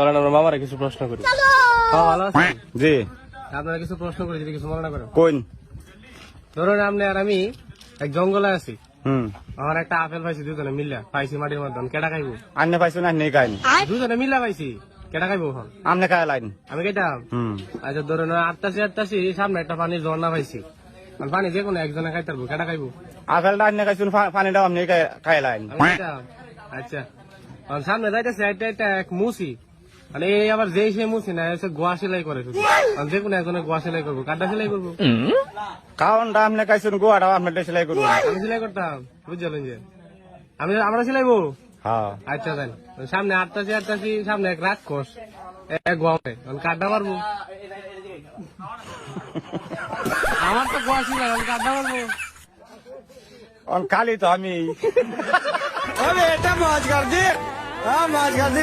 চলেন আমরা মামারা কিছু প্রশ্ন করি। হ্যাঁ ভালো আছেন জি। আপনারা কিছু প্রশ্ন করি যদি কিছু মনে না করেন। কোন? ধরুন আপনি আর আমি এক জঙ্গলে আছি। হুম। আমার একটা আপেল পাইছি দুজনে মিল্লা পাইছি মাটির মধ্যে কেটা খাইবো? আন্নে পাইছো না নেই কাইন দুজনে মিল্লা পাইছি কেটা খাইবো এখন? আমনে খায় লাইন। আমি কেটাম আচ্ছা ধরুন আটটাছি আটটাছি সামনে একটা পানির ঝর্ণা পাইছি। পানি যে কোনো একজনে খাইতে পারব কেটা খাইবো? আপেলটা আন্নে খাইছো পানিটাও আপনি খায় লাইন। আচ্ছা। সামনে যাইতেছে একটা এক মুসি মানে আবার সে না গোয়া সেলাই করে যে কোনো একজনের গোয়া সেলাই করব। কাটা সেলাই করব? আপনি গোয়াটা আপনি সেলাই করব আমি সেলাই করতাম বুঝলেন যে? আমি আমরা সেলাইবো হ্যাঁ। আচ্ছা সামনে সামনে এক রাত এক কাটা আমার তো গোয়া ছিল কাটা কালি তো আমি। এটা মাছ কাটছি হ্যাঁ মাছ কাটছি